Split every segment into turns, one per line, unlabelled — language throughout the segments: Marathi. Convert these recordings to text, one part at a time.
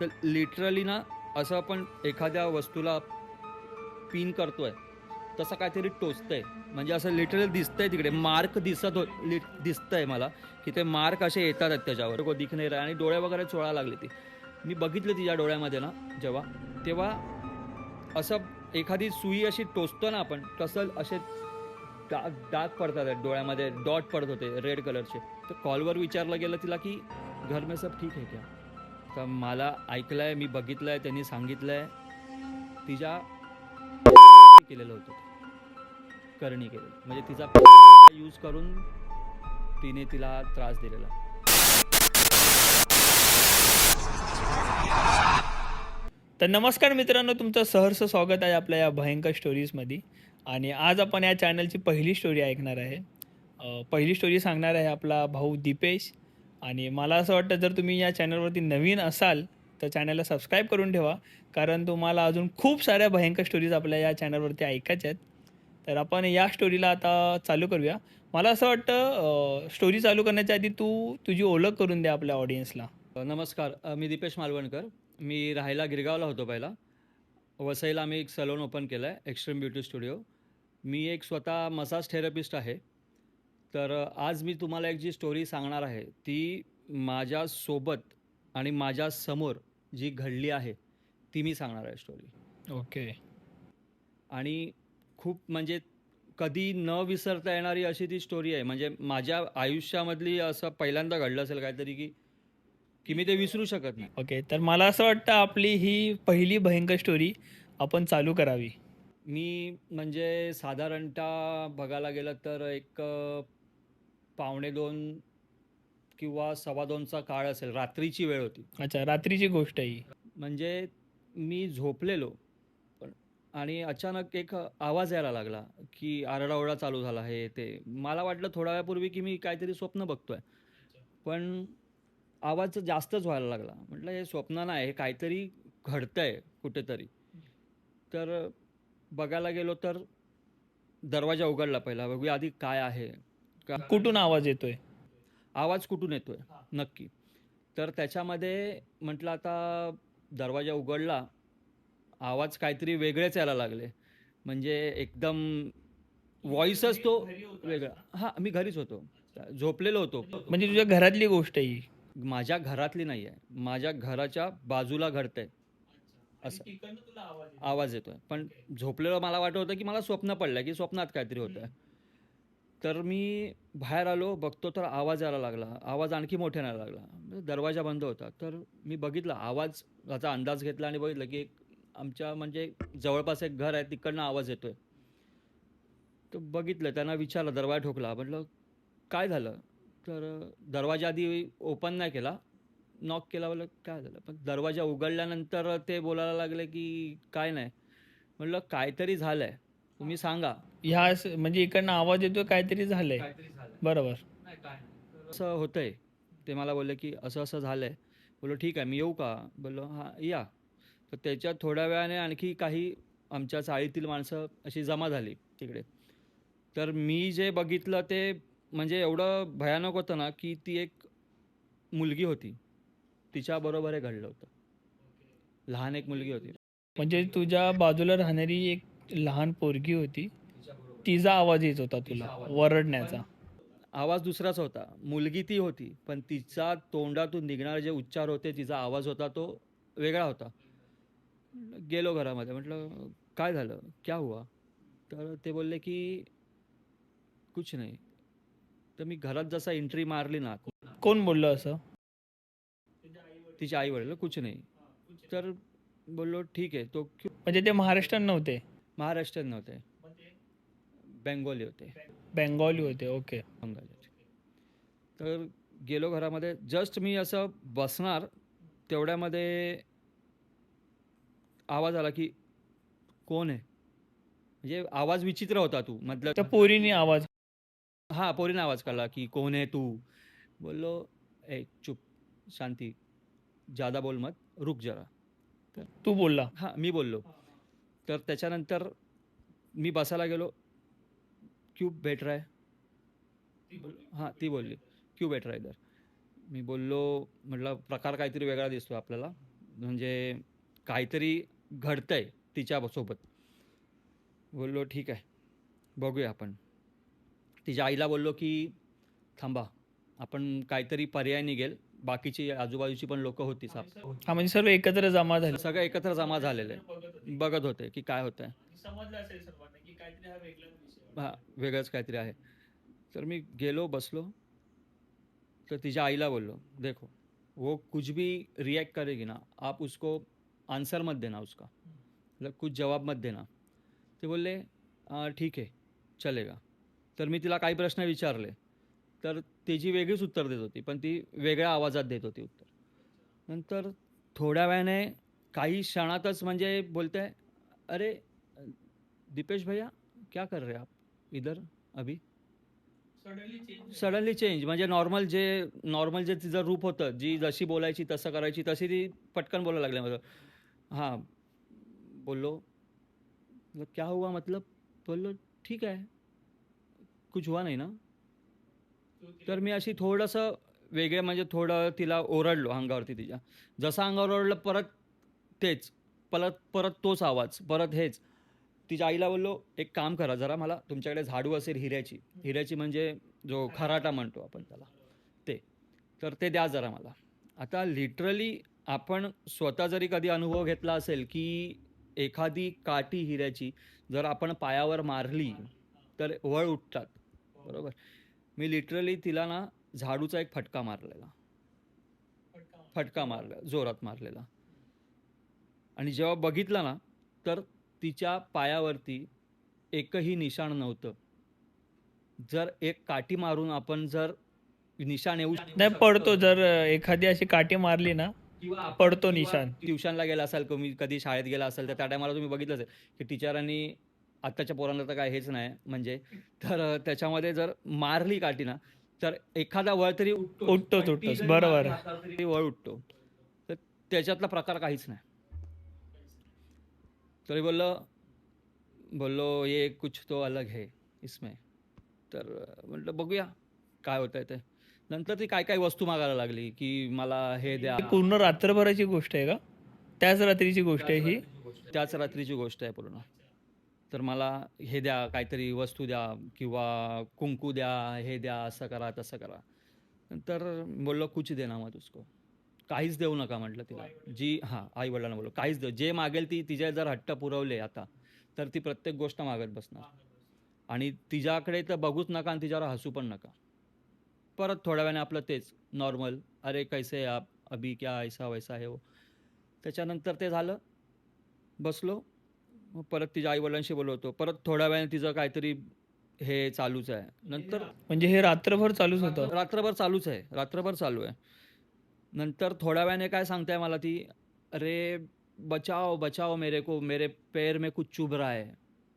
तर लिटरली ना असं आपण एखाद्या वस्तूला पिन करतोय तसं काहीतरी टोचतंय. म्हणजे असं लिटरली दिसतंय तिकडे. मार्क दिसत हो लि दिसतंय मला की ते मार्क असे येतात आहेत त्याच्यावर. को दिख नाही रहा आणि डोळे वगैरे चोळा लागले ती. मी बघितलं तिच्या डोळ्यामध्ये ना जेव्हा तेव्हा असं एखादी सुई अशी टोचतो ना आपण तसं असे डाग डाग पडतात डोळ्यामध्ये डॉट पडत होते रेड कलरचे तर कॉलवर विचारलं गेलं तिला की घर में सब ठीक आहे क्या? तर मला ऐकलंय मी बघितलंय त्यांनी सांगितलंय. तिच्या केलेलं होतं. करणी केलेलं. म्हणजे तिचा यूज करून तिने तिला त्रास दिलेला.
तर नमस्कार मित्रांनो तुमचं सहर्ष स्वागत आहे आपल्या या भयंकर स्टोरीजमध्ये आणि आज आपण या चॅनलची पहिली स्टोरी ऐकणार आहे. पहिली स्टोरी सांगणार आहे आपला भाऊ दीपेश. आणि मला असं वाटतं जर तुम्ही या चॅनलवरती नवीन असाल तर चॅनलला सबस्क्राईब करून ठेवा. कारण तुम्हाला अजून खूप साऱ्या भयंकर स्टोरीज आपल्या या चॅनलवरती ऐकायच्या आहेत. तर आपण या स्टोरीला आता चालू करूया. मला असं वाटतं स्टोरी चालू करण्याच्या आधी तू तुझी ओळख करून द्या आपल्या ऑडियन्सला
नमस्कार मी दीपेश मालवणकर. मी राहायला गिरगावला होतो पहिला. वसईला मी एक सलोन ओपन केलं आहे एक्स्ट्रीम ब्युटी स्टुडिओ मी एक स्वतः मसाज थेरपिस्ट आहे. तर आज मी तुम्हाला एक जी स्टोरी सांगणार आहे ती माझ्यासोबत आणि माझ्यासमोर जी घडली आहे ती मी सांगणार आहे स्टोरी
ओके.
आणि खूप म्हणजे कधी न विसरता येणारी अशी ती स्टोरी आहे. म्हणजे माझ्या आयुष्यामधली असं पहिल्यांदा घडलं असेल काहीतरी की की मी ते विसरू शकत नाही.
ओके तर मला असं वाटतं आपली ही पहिली भयंकर स्टोरी आपण चालू करावी.
मी म्हणजे साधारणतः बघायला गेलं तर एक पावणे दोन किंवा सव्वा दोनचा काळ असेल रात्रीची वेळ होती.
अच्छा रात्रीची गोष्ट आहे ही.
म्हणजे मी झोपलेलो पण आणि अचानक एक आवाज यायला लागला की आरडाओरडा चालू झाला हे ते. मला वाटलं थोड्या वेळापूर्वी की मी काहीतरी स्वप्न बघतोय. पण आवाज जास्तच व्हायला लागला. म्हटलं हे स्वप्न नाही हे काहीतरी घडतंय कुठेतरी. तर बघायला गेलो तर दरवाजा उघडला पहिला. बघूया आधी काय आहे. का?
कुठून आवाज येतोय?
आवाज कुठून येतोय? नक्की. तर त्याच्यामध्ये म्हटलं आता दरवाजा उघडला आवाज काहीतरी वेगळेच यायला लागले. म्हणजे एकदम व्हॉइसच तो वेगळा. हां मी घरीच होतो. झोपलेलो होतो.
म्हणजे तुझ्या घरातली गोष्ट आहे ही?
माझ्या घरातली नाही आहे माझ्या घराच्या बाजूला घडतंय. असं. आवाज येतोय? पण झोपलेलं मला वाटत होतं की मला स्वप्न पडलंय की स्वप्नात काहीतरी होतंय. तर मी बाहेर आलो बघतो तर आवाज यायला लागला. आवाज आणखी मोठ्याने यायला लागला. म्हणजे दरवाजा बंद होता. तर मी बघितलं आवाजाचा अंदाज घेतला आणि बघितलं की एक आमच्या म्हणजे जवळपास एक घर आहे तिकडनं आवाज येतोय. तर बघितलं त्यांना विचारलं दरवाजा ठोकला. म्हटलं काय झालं? तर दरवाजा आधी ओपन नाही केला. नॉक केला म्हटलं काय झालं? पण दरवाजा उघडल्यानंतर ते बोलायला लागले की काय नाही. म्हटलं काहीतरी झालं आहे तुम्ही सांगा.
ह्या स- म्हणजे इकडनं आवाज येतोय काहीतरी झालंय. बरोबर.
असं होतंय. ते मला बोलले की असं असं झालंय. बोललो ठीक आहे मी येऊ का? बोललो हां या. तर त्याच्यात थोड्या वेळाने आणखी काही आमच्या चाळीतील माणसं अशी जमा झाली तिकडे. तर मी जे बघितलं ते म्हणजे एवढं भयानक होतं ना की ती एक मुलगी होती. तिच्याबरोबर हे घडलं होतं. लहान एक मुलगी होती.
म्हणजे तुझ्या बाजूला राहणारी एक लहान पोरगी होती तिचा आवाज येत होता तुला वरडण्याचा.
आवाज दुसराच होता. मुलगी ती होती पण तिचा तोंडातून निघणारे जे उच्चार होते तिचा आवाज होता तो वेगळा होता. गेलो घरामध्ये म्हटलं काय झालं? क्या हुआ? तर ते बोलले की कुछ नाही. तर मी घरात जसा एंट्री मारली ना
कोण बोललं असं?
तिच्या आई वडील कुछ नाही. तर बोललो ठीक आहे. तो
म्हणजे ते महाराष्ट्रात नव्हते?
महाराष्ट्रीयन नव्हते बेंगोली होते.
बेंगॉली होते ओके.
बंगाली तर गेलो घरामध्ये. जस्ट मी असं बसणार तेवढ्यामध्ये आवाज आला की कोण आहे? म्हणजे आवाज विचित्र होता तू. मधलं
त्या पोरीने आवाज.
हां पोरीने आवाज काढला की कोण आहे तू? बोललो ए चुप शांती. जादा बोल मत रुक जरा.
तू बोलला.
हां मी बोललो. तर त्याच्यानंतर मी बसायला गेलो. क्यू बैठ रहा है हां ती बोलली. क्यू बैठ रहा है इधर. मी बोललो म्हटलं प्रकार काहीतरी वेगळा दिसतो आपल्याला. म्हणजे काहीतरी घडतंय तिच्यासोबत बोललो ठीक आहे. बघूया आपण. तिच्या आईला बोललो की थांबा आपण काहीतरी पर्याय निघेल. बाकीची आजूबाजूची पण लोक होतीच आप-
हा म्हणजे सर्व एकत्र जमा झाले.
सगळं एकत्र जमा झालेलं आहे. बघत होते की काय होतंय.
समजलं असेल सर्वांना की काहीतरी हा वेगळाच विषय
हा वेगळंच काहीतरी आहे. तर मी गेलो बसलो. तर तिच्या आईला बोललो देखो वो कुछ भी रिएक्ट करेगी ना आप उसको आंसर मत देना उसका. मतलब कुछ जवाब मत देना. ते बोलले "आ, ठीक आहे चलेगा. तर मी तिला काही प्रश्न विचारले. तर त्याची वेगळीच उत्तर देत होती पण ती वेगळ्या आवाजात देत होती उत्तर. नंतर थोड्या वेळाने काही क्षणातच म्हणजे बोलते अरे दीपेश भैया क्या कर रहे आप इधर अभी? सडनली चेंज म्हणजे नॉर्मल जे नॉर्मल जे तिचं रूप होतं जी जशी बोलायची तसं करायची तशी ती पटकन बोलायला लागली मतलब हां बोललो. क्या हुआ मतलब? बोललो ठीक आहे कुछ हुआ नाही ना? तर मी अशी थोडंसं वेगळे म्हणजे थोडं तिला ओरडलो अंगावरती तिच्या. जसं अंगावर ओरडलं परत तेच परत परत तोच आवाज परत हेच. तिच्या आईला बोललो एक काम करा जरा मला तुमच्याकडे झाडू असेल हिऱ्याची. हिऱ्याची म्हणजे जो खराटा म्हणतो आपण त्याला ते. तर ते द्या जरा मला. आता लिटरली आपण स्वतः जरी कधी अनुभव घेतला असेल की एखादी काठी हिऱ्याची जर आपण पायावर मारली तर वळ उठतात. बरोबर? मी लिटरली तिला ना झाडूचा एक फटका मारलेला. फटका मारला जोरात मारलेला. आणि जेव्हा बघितलं ना तर तिच्या पायावरती एकही निशाण नव्हतं. जर एक काठी मारून आपण जर निशाण येऊ
नाही पडतो. जर एखादी अशी काठी मारली ना
किंवा
पडतो निशाण.
ट्युशनला गेला असाल तुम्ही कधी शाळेत गेला असाल तर त्या टायमाला तुम्ही बघितलंच आहे की टीचरांनी आत्ताच्या पोरांना तर काय हेच नाही. म्हणजे तर त्याच्यामध्ये जर मारली काठी ना तर एखादा वळ तरी उठतोच.
उठतोच,
पण ती
उठतोच.
जरी
बरोबर आहे.
वळ उठतो. तर त्याच्यातला प्रकार काहीच नाही. तरी बोललो बोललो ये कुछ तो अलग है इसमें. तर म्हटलं बघूया काय होतंय ते. नंतर ती काय काय वस्तू मागायला लागली की मला हे द्या.
पूर्ण रात्रभराची गोष्ट आहे का? त्याच रात्रीची गोष्ट आहे ही?
त्याच रात्रीची गोष्ट आहे पूर्ण. तर मला हे द्या काहीतरी वस्तू द्या किंवा कुंकू द्या हे द्या असं करा तसं करा. नंतर बोललो कुछ देना मग उसको. काहीच देऊ नका म्हटलं तिला. जी हां आई वडिलांना बोललो. काहीच देऊ. जे मागेल ती तिचे जर हट्ट पुरवले आता तर ती प्रत्येक गोष्ट मागत बसणार. आणि तिच्याकडे तर बघूच नका आणि तिच्यावर हसू पण नका. परत थोड्या वेळाने आपलं तेच नॉर्मल. अरे कैसे है आप अभी क्या ऐसा वैसा है वो. त्याच्यानंतर ते झालं. बसलो. मग परत तिच्या आईवडिलांशी बोलवतो. परत थोड्या वेळाने तिचं काहीतरी हे चालूच आहे. नंतर
म्हणजे हे रात्रभर चालूच होतं?
रात्रभर चालूच आहे. रात्रभर चालू आहे. नंतर थोड्या वेळाने काय सांगताय मला ती? अरे बचाओ बचाओ मेरे को मेरे पैर में कुछ चुभ रहा है.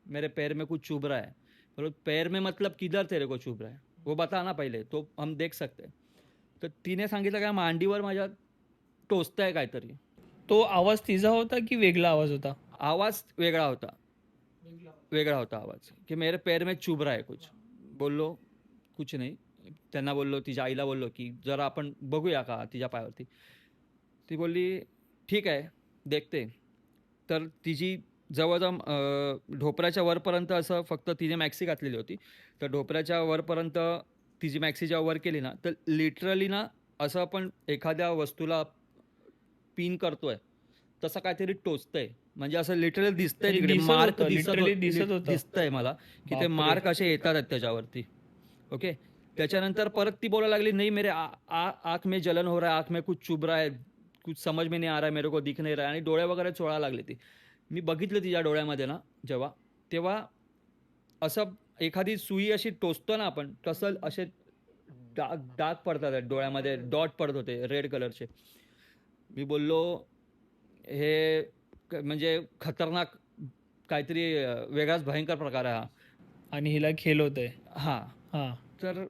मेरे पैर में कुछ चुभ रहा है. बोलो पैर में मतलब किधर तेरे को चुभ रहा है? वो बता ना पहिले तो हम देख सकते हैं." तर तिने सांगितलं काय? मांडीवर माझ्या टोचतंय काहीतरी.
तो आवाज तिचा होता की वेगळा आवाज होता?
आवाज वेगळा होता. वेगळा होता आवाज. की मेरे पैर में चुभ रहा है कुछ. बोललो कुछ नाही. त्यांना बोललो तिच्या आईला बोललो की जरा आपण बघूया का तिच्या पायावरती. ती बोलली ठीक आहे देखते. तर तिची जवळजवळ ढोपऱ्याच्या वरपर्यंत असं फक्त तिने मॅक्सी घातलेली होती. तर ढोपऱ्याच्या वरपर्यंत तिची मॅक्सी जेव्हा वर केली ना तर लिटरली ना असं आपण एखाद्या वस्तूला पिन करतोय तसं काहीतरी टोचतंय. म्हणजे असं लिटरली दिसतंय तिकडे.
दिसत
मार्क
होतं,
दिसत
literally
होत-
दिसत होतं.
दिसतंय मला की ते
बापरे.
मार्क असे येतात आहेत त्याच्यावरती. ओके त्याच्यानंतर परत ती बोलायला लागली नाही मेरे आ, आ, आँख में जलन हो रहा है आँख में कुछ चुभ रहा है कुछ समझ में नहीं आ रहा है मेरे को दिख नहीं रहा है. आणि डोळे वगैरे चोळायला लागली ती. मी बघितलं तिच्या डोळ्यामध्ये ना जेव्हा तेव्हा असं एखादी सुई अशी टोचतो ना आपण तसं असे डाग डाग पडतात डोळ्यामध्ये डॉट पडत होते रेड कलरचे मी बोललो हे म्हणजे खतरनाक काहीतरी वेगळाच भयंकर प्रकार आहे हा.
आणि हिला खेळ होत
हाँ.
हा.
तर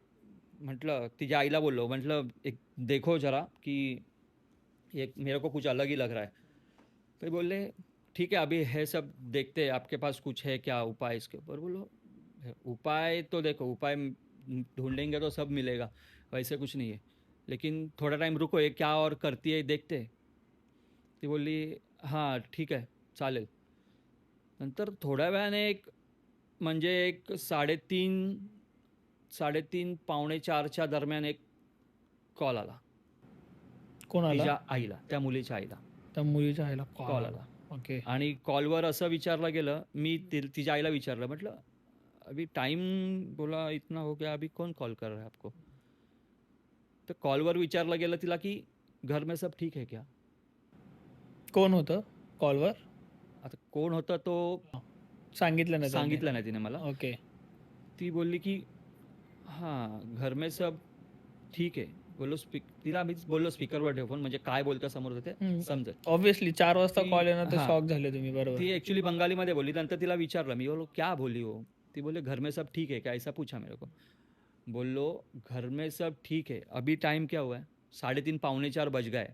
म्हटलं तिच्या आईला बोललो. म्हटलं एक देखो जरा कि एक मेरे को कुछ अलग ही लग रहा है. तो बोले ठीक है अभी है सब देखते हैं आपके पास कुछ है क्या उपाय इसके ऊपर? बोलो उपाय तो देखो उपाय ढूंढेंगे तो सब मिलेगा वैसे कुछ नहीं है। लेकिन थोड़ा टाइम रुको ये क्या और करती है देखते ती बोलली हां ठीक आहे चालेल. नंतर थोड्या वेळाने एक म्हणजे एक साडेतीन साडेतीन पावणे चारच्या दरम्यान एक कॉल आला.
कोण आला?
तिच्या आईला त्या मुलीच्या आईला.
त्या मुलीच्या आईला
कॉल आला.
ओके.
आणि कॉलवर असं विचारलं गेलं मी तिच्या आईला विचारलं म्हटलं अभी टाइम बोला इतना हो गया अभी कौन कॉल कर रहा है आपको? तर कॉलवर विचारलं गेलं तिला की घर में सब ठीक है क्या?
कोण होतं कॉलवर?
आता कोण होतं तो
सांगितलं नाही त्यांनी.
सांगितलं नाही तिने मला.
ओके.
ती बोलली की हां घर में सब ठीक आहे बोललो स्पीक तिला आम्ही बोललो स्पीकरवर ठेव फोन म्हणजे काय बोलतं समोर होते. समजत.
ऑब्विसली चार वाजता
ती-
कॉल येणार तर
हा.
शॉक झाले तुम्ही बरोबर.
ती एक्चुअली बंगालीमध्ये बोली नंतर तिला विचारलं. मी बोलो क्या बोली हो? ती बोले घर में सब ठीक है क्या? ऐसा पूछा मेरे को. बोलो घर में सब ठीक है. अभी टाइम क्या हुआ है? साढ़े तीन पौने चार बज गए.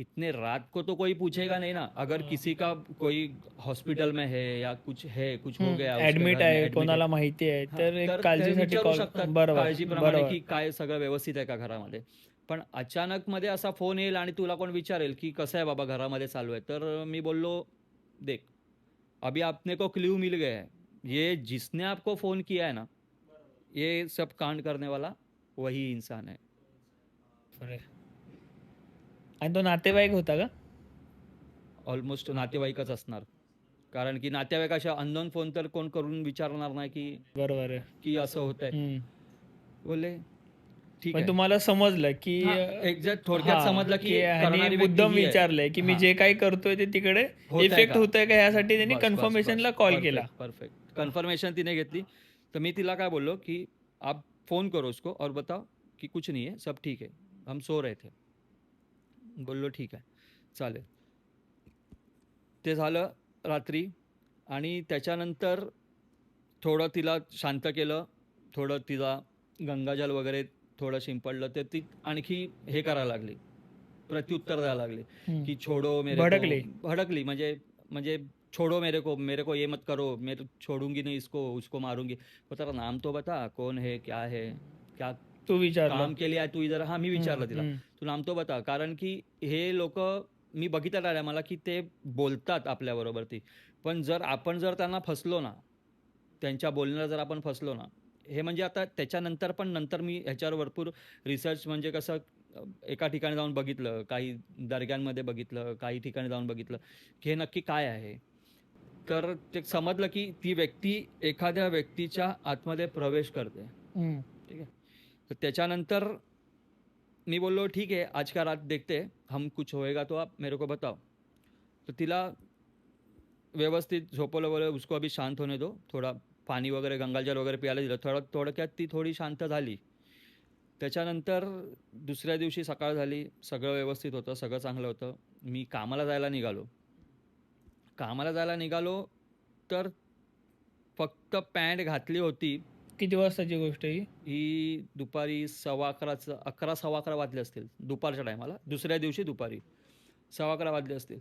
इतने रात को तो कोई पूछेगा नहीं ना। अगर। किसी का कोई हॉस्पिटल में है या कुछ है कुछ हो गया
ऍडमिट आहे कोणाला माहिती आहे तर एक काळजीसाठी कॉल बरोबर
काळजीप्रमाणे की काय सगळं व्यवस्थित आहे का घरामध्ये. पण अचानक मध्ये असा फोन येईल आणि तुला कोण विचारेल की कसं आहे बाबा घरामध्ये चालू आहे. तर मी बोललो देख अभी आपने को क्ल्यू मिल गया है. ये जिसने आपको फोन किया है ना ये सब कांड करने वाला वही इंसान है.
आणि तो नातेवाईक होता का
ऑलमोस्ट नातेवाईकच असणार कारण की नातेवाईक अशा अननोन फोन तर कोण करून विचारणार नाही की
बरोबर आहे
की असं होतंय
हम्म.
बोलले ठीक
पण
आहे
तुम्हाला समजलं की
एक्झॅक्ट थोडक्यात
हा,
समजलं की
ह्यानी
करणारी व्यक्ती
मुद्दाम
ही आहे.
विचारलंय की मी
हा.
जे काही करतोय ते तिकडे
होतंय
इफेक्ट
का?
होतोय का ह्यासाठी त्यांनी कन्फर्मेशनला. कॉल केला
परफेक्ट कन्फर्मेशन तिने घेतली तर मी तिला काय बोललो की आप फोन करो उसको और बताओ कि कुछ नहीं है सब ठीक है हम सो रहे थे बोललो ठीक आहे चालेल ते झालं रात्री आणि त्याच्यानंतर थोडं तिला शांत केलं थोडं तिला गंगाजल वगैरे थोडं शिंपडलं तर ती आणखी हे करायला लागली प्रत्युत्तर द्यायला लागली. कि छोड़ो मेरे
भड़कली।
भड़कली म्हणजे म्हणजे छोड़ो मेरे को मेरे को ये मत करो मैं तो छोड़ूंगी नहीं इसको उसको मारूंगी तेरा नाम तो बता कौन है क्या है क्या
तू विचारलं.
काम केली आहे तू इधर हा मी विचारलं तिला.
हम्म.
तू नाम तो बता कारण की हे लोक मी बघितलं आहे मला की ते बोलतात आपल्याबरोबर ती. पण जर आपण जर त्यांना फसलो ना त्यांच्या बोलण्याला जर आपण फसलो ना हे म्हणजे आता त्याच्यानंतर पण नंतर मी ह्याच्यावर भरपूर रिसर्च म्हणजे कसं अ, एका ठिकाणी जाऊन बघितलं काही दर्ग्यांमध्ये बघितलं काही ठिकाणी जाऊन बघितलं की हे नक्की काय आहे? तर ते समजलं की ती व्यक्ती एखाद्या व्यक्तीच्या आतमध्ये प्रवेश करते.
हम्म.
तर त्याच्यानंतर मी बोललो ठीक है आज का रात देखते हम कुछ होएगा तो आप मेरे को बताओ. तो तिला व्यवस्थित झोपवलं वगैरे उसको अभी शांत होने दो थोडा पाणी वगैरे गंगाजल वगैरे प्यायला दिलं थोडं थोडक्यात ती थोडी शांत झाली. त्याच्यानंतर दुसऱ्या दिवशी सकाळ झाली सगळं व्यवस्थित होतं सगळं चांगलं होतं. मी कामाला जायला निघालो. कामाला जायला निघालो तर फक्त पॅन्ट घातली होती.
किती वाजताची गोष्ट ही?
ही दुपारी सव्वा अकराचं अकरा सव्वा अकरा वाजले असतील. दुपारच्या टायमाला. दुसऱ्या दिवशी दुपारी. सव्वा अकरा वाजले असतील.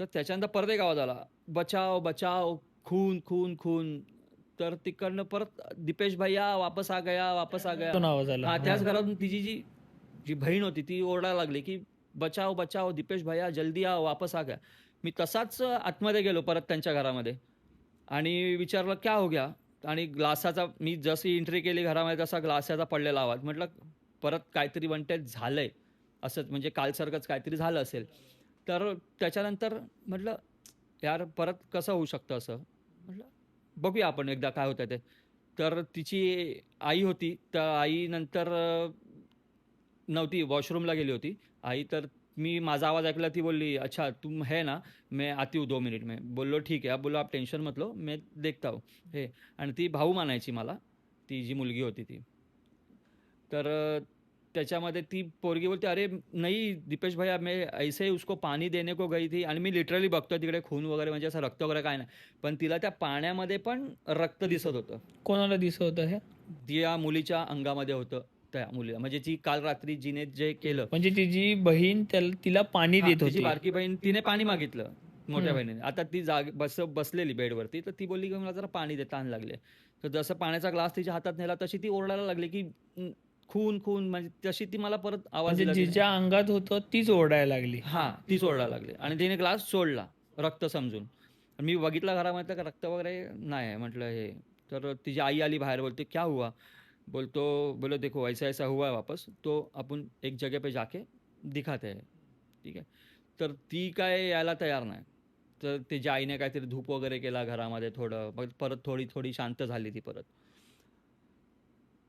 तर त्याच्यानंतर परत एक आवाज आला. बचाव बचाव खून खून खून. तर तिकडनं परत दीपेश भैया वापस आ गया वापस आ गया.
तो आवाज आला.
हा. त्याच. घरातून तिची जी जी बहीण होती ती ओरडायला लागली की बचाव बचाव दीपेश भैया जल्दी आ वापस आ गया. मी तसाच आतमध्ये गेलो परत त्यांच्या घरामध्ये. आणि विचारलं क्या हो गया? आणि ग्लासाचा मी जशी एंट्री केली घरामध्ये तसा ग्लासाचा पडलेला आवाज. म्हटलं परत काहीतरी म्हणते आहे असंच म्हणजे कालसारखंच काहीतरी झालं असेल. तर त्याच्यानंतर म्हटलं यार परत कसं होऊ शकतं असं? म्हटलं बघूया आपण एकदा काय होतं ते. तर तिची आई होती. तर आई नंतर नव्हती वॉशरूमला गेली होती. आई तर मी माझा आवाज ऐकला ती बोलली अच्छा तुम है ना मैं आती हूँ दो मिनट में. बोललो ठीक है अब बोलो आप टेन्शन मत लो मैं देखता हूँ. हे आणि ती भाऊ मानायची मला ती जी मुलगी होती ती. तर त्याच्यामध्ये ती पोरगी बोलते अरे नाही दीपेश भैया मैं ऐसे ही उसको पाणी देने को गई थी आणि मी लिटरली बघतो तिकडे खून वगैरे म्हणजे असं रक्त वगैरे काय नाही. पण तिला त्या पाण्यामध्ये पण रक्त दिसत होतं.
कोणाला दिसत होतं हे?
त्या मुलीच्या अंगामध्ये होतं. त्या मुलीला. म्हणजे जी काल रात्री जिने जे केलं
म्हणजे तिची बहीण त्याला तिला पाणी देत
तिची
होती.
बारकी बहीण तिने पाणी मागितलं मोठ्या. बहिणीने. आता ती जाग बस बसलेली बेडवरती तर ती बोलली की मला जरा पाणी दे ताण लागले. तर जसं पाण्याचा ग्लास तिच्या हातात नेला तशी ती ओरडायला लागली की "न, खून खून. म्हणजे तशी ती मला परत आवाज
म्हणजे. जिच्या अंगात होतं तीच ओरडायला लागली.
हा ती सोडायला लागली. आणि तिने ग्लास सोडला रक्त समजून. आणि मी बघितला घरामध्ये का रक्त वगैरे नाही म्हटलं हे. तर तिची आई आली बाहेर बोलते क्या हुआ? बोलतो बोलो देखो ऐसा ऐसा हुआ है वापस तो आपण एक जगह पे जाके दिखाते हैं। ठीक आहे तर ती काय यायला तयार नाही. तर तिच्या आईने काहीतरी धूप वगैरे केला घरामध्ये थोडं मग परत थोडी थोडी शांत झाली ती परत.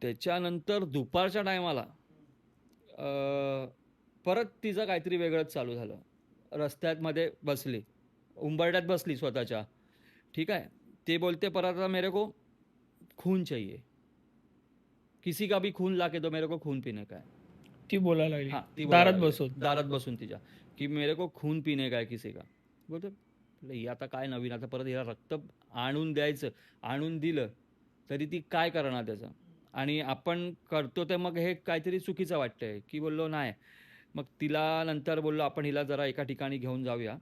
त्याच्यानंतर दुपारच्या टायमाला परत तिचं काहीतरी वेगळंच चालू झालं. रस्त्यातमध्ये बसली. उंबरट्यात बसली स्वतःच्या. ठीक आहे? ते बोलते परत आता मेरे को खून चाहिए. किसी का भी खून लाके दो मेरे को खून पीने का है।
ती बोलायला
हा,
लागली
ती बोलायला
दारात
लागली.
बसून.
दारात बसून तिच्या. की मेरे को खून पिणे काय किसी का. बोलतो म्हटलं, ही आता काय नवीन? आता परत हिला रक्त आणून द्यायचं. आणून दिलं तरी ती काय करणार त्याचं? आणि आपण करतो ते मग हे काहीतरी चुकीचं वाटतंय. की बोललो नाही. मग तिला नंतर बोललो आपण हिला जरा एका ठिकाणी घेऊन जाऊया.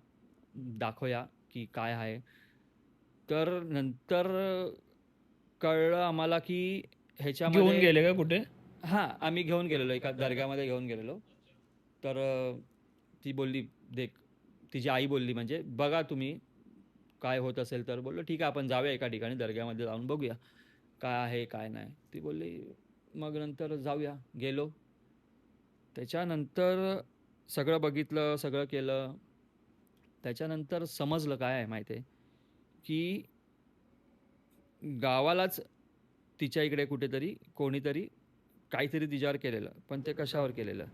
दाखवूया की काय आहे. तर नंतर कळलं आम्हाला की ह्याच्यामध्ये
घेऊन गेले का कुठे?
हां आम्ही घेऊन गेलेलो एका दर्ग्यामध्ये घेऊन गेलेलो. तर ती बोलली देख तिची आई बोलली म्हणजे बघा तुम्ही काय होत असेल तर बोललो ठीक आहे आपण जाऊया एका ठिकाणी दर्ग्यामध्ये जाऊन बघूया काय आहे काय नाही. ती बोलली मग नंतर जाऊया. गेलो. त्याच्यानंतर सगळं बघितलं सगळं केलं. त्याच्यानंतर समजलं काय आहे माहिती आहे? की गावालाच तिच्या इकडे कुठेतरी कोणीतरी काहीतरी तिच्यावर केलेलं. पण ते कशावर केलेलं?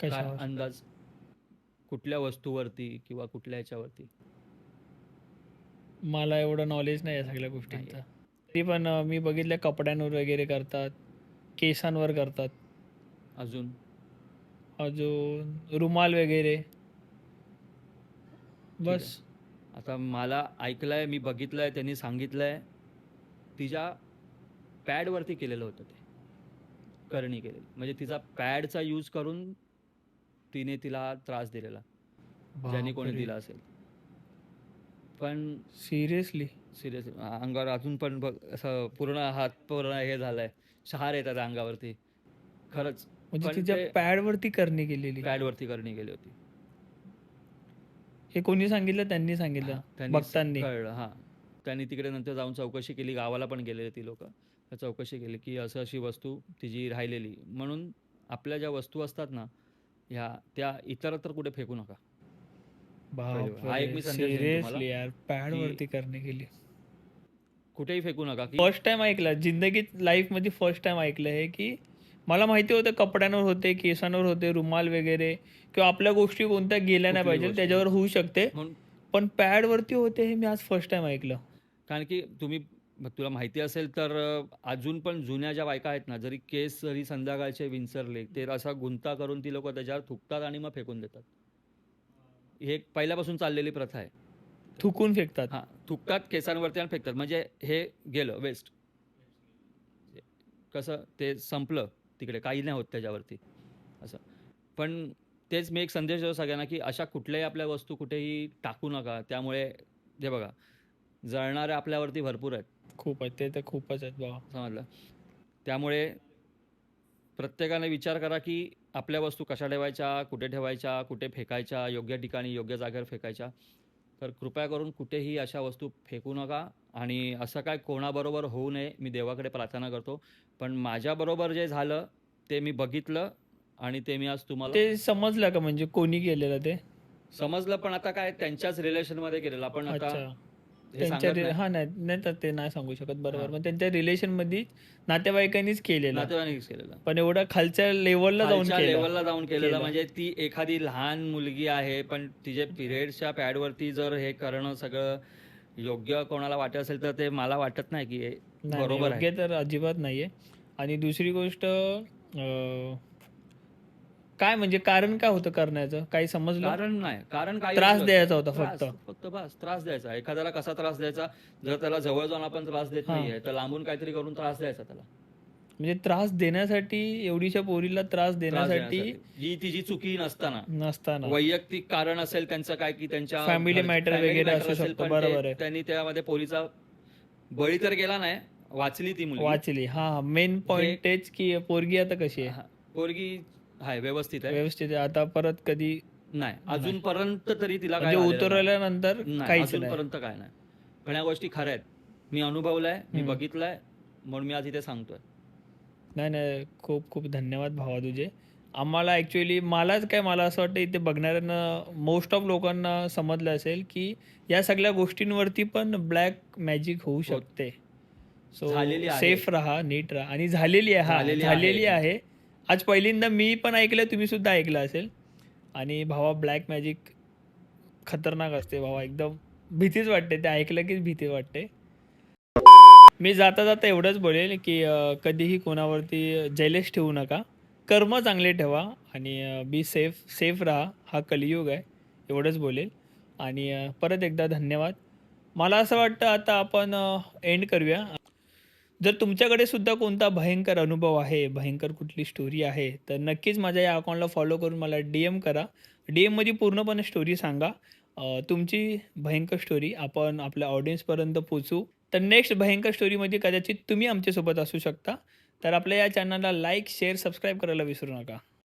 काय
कशावर?
अंदाज? कुठल्या वस्तूवरती किंवा कुठल्या ह्याच्यावरती
मला एवढं नॉलेज नाही या सगळ्या गोष्टींचं. तरी पण अं, मी बघितलं कपड्यांवर वगैरे करतात केसांवर करतात.
अजून?
अजून रुमाल वगैरे. बस.
आता मला ऐकलंय मी बघितलंय त्यांनी सांगितलंय. तिच्या पॅडवरती केलेलं होतं ते. करणी केलेली. म्हणजे तिचा पॅडचा यूज करून तिने तिला त्रास दिलेला. ज्याने कोणी दिला असेल. पण
सिरियसली?
सिरियस अंगावर अजून पण बघ असं पूर्ण हात पूर्ण हे झालंय. शहार येतात अंगावरती. खरंच.
म्हणजे तिच्या पॅडवरती करणी केलेली.
पॅडवरती करणी केली होती.
हे कोणी सांगितलं? त्यांनी सांगितलं.
कळलं हां. त्यांनी तिकडे नंतर जाऊन चौकशी केली गावाला पण गेलेले ती लोक. चौकशी केली की असं अशी वस्तू तिची राहिलेली. म्हणून आपल्या ज्या वस्तू असतात ना ह्या त्या इतरत्र कुठे फेकू नका. हा एक मी संदेश देईन तुम्हाला
सिरियसली यार पॅड
की-
वरती करणी केली.
कुठेही फेकू नका
फर्स्ट टाइम ऐकलं जिंदगीत लाईफमध्ये फर्स्ट टाइम ऐकलं हे की मला माहिती होतं कपड्यांवर होते केसांवर होते रुमाल वगैरे किंवा आपल्या गोष्टी कोणत्या गेल्या नाही पाहिजे. त्याच्यावर होऊ शकते. पण पॅड वरती होते हे मी आज फर्स्ट टाइम ऐकलं.
कारण की तुम्ही तुला माहिती असेल तर अजून पण जुन्या ज्या बायका आहेत ना जरी केस जरी संध्याकाळचे विंचरले ते असा गुंता करून ती लोक त्याच्यावर थुकतात आणि मग फेकून देतात. हे एक पहिल्यापासून चाललेली प्रथा आहे.
थुकून फेकतात.
हां थुकतात केसांवरती आणि फेकतात. म्हणजे हे गेलं वेस्ट कसं ते संपलं तिकडे. काही नाही होत त्याच्यावरती. असं. पण तेच मी एक संदेश देतो सगळ्यांना की अशा कुठल्याही आपल्या वस्तू कुठेही टाकू नका. त्यामुळे हे बघा जळणाऱ्या आपल्यावरती भरपूर आहेत.
खूप आहेत. ते तर खूपच आहेत बाबा
समजलं? त्यामुळे प्रत्येकाने विचार करा की आपल्या वस्तू कशा ठेवायच्या कुठे ठेवायच्या कुठे फेकायच्या योग्य ठिकाणी योग्य जागेवर फेकायच्या. तर कृपया करून कुठेही अशा वस्तू फेकू नका आणि असं काय कोणाबरोबर होऊ नये मी देवाकडे प्रार्थना करतो. पण माझ्याबरोबर जे झालं ते मी बघितलं आणि ते मी आज तुम्हाला
ते समजलं का म्हणजे कोणी केलेलं ते?
समजलं पण आता काय त्यांच्याच रिलेशनमध्ये केलेलं. आपण आता
त्यांच्या. हा नाही ते नाही सांगू शकत बरोबर. पण त्यांच्या रिलेशनमध्ये नातेवाईकांनीच केलेलं.
नातेवाईकांनीच केलेलं.
पण एवढं खालच्या लेवलला जाऊन
लेवलला जाऊन केलेलं.
केलं.
म्हणजे ती एखादी लहान मुलगी आहे पण तिचे पिरियडच्या पॅडवरती जर हे करणं सगळं योग्य कोणाला वाटत असेल तर ते मला वाटत नाही की हे बरोबर
योग्य तर अजिबात नाहीये. आणि दुसरी गोष्ट काय म्हणजे कारण काय होतं करण्याचं? काही समजलं?
कारण नाही. कारण काही
त्रास. द्यायचा होता
त्रास,
फक्त.
फक्त बस. त्रास द्यायचा. एखाद्याला कसा त्रास द्यायचा? जर त्याला जवळ जाऊन आपण त्रास देत
हा.
नाहीये तर लांबून काहीतरी करून त्रास द्यायचा त्याला.
म्हणजे त्रास देण्यासाठी एवढीशा पोरीला त्रास
त्रास
देण्यासाठी
देण्यासाठी. जी तिची चुकी नसताना.
नसताना.
वैयक्तिक कारण असेल त्यांचं काय की त्यांच्या
Family
घर-
matter
family
वगैरे
matter
असू
असेल,
शकतं,
पण
बरोबर आहे.
त्यांनी त्यामध्ये पोलीचा बळी तर गेला नाही वाचली ती मुलगी.
वाचली. हा मेन पॉइंट तेच की पोरगी आता कशी आहे?
हा. पोरगी हाय व्यवस्थित आहे.
व्यवस्थित आहे. आता परत कधी?
नाही अजूनपर्यंत तरी तिला काय
म्हणजे उतरवल्यानंतर
नाही. नाही,
काहीच नाही.
अजूनपर्यंत काय नाही. पण या गोष्टी खऱ्या आहेत. मी अनुभवलाय मी
हम्म.
बघितलाय म्हणून मी आज इथे सांगतोय.
नाही नाही खूप खूप धन्यवाद भावा तुझे. आम्हाला ॲक्च्युली मलाच काय मला असं वाटतं इथे बघणाऱ्यांना मोस्ट ऑफ लोकांना समजलं असेल की या सगळ्या गोष्टींवरती पण ब्लॅक मॅजिक होऊ शकते. सो
झालेली आहे.
सेफ राहा नीट राहा. आणि झालेली आहे हा
झालेली
झालेली
आहे.
आज पहिल्यांदा मी पण ऐकलं तुम्ही सुद्धा ऐकलं असेल. आणि भावा ब्लॅक मॅजिक खतरनाक असते भावा एकदम भीतीच वाटते. ते ऐकलं की भीती वाटते. मी जाता जाता एवढंच बोलेल की कधीही कोणावरती जैलेश ठेवू नका. कर्म चांगले ठेवा आणि बी सेफ सेफ राहा. हा कलियुग आहे एवढंच बोलेल. आणि परत एकदा धन्यवाद. मला असं वाटतं आता आपण एंड करूया. जर तुमच्याकडे सुद्धा कोणता भयंकर अनुभव आहे भयंकर कुठली स्टोरी आहे तर नक्कीच माझ्या या अकाउंटला फॉलो करून मला डी एम करा. डी एममध्ये पूर्णपणे स्टोरी सांगा. तुमची भयंकर स्टोरी आपण आपल्या ऑडियन्सपर्यंत पोचू तर नेक्स्ट भयंकर स्टोरीमध्ये कदाचित तुम्ही आमच्यासोबत असू शकता. तर आपल्या या चॅनलला लाईक शेअर सबस्क्राईब करायला विसरू नका.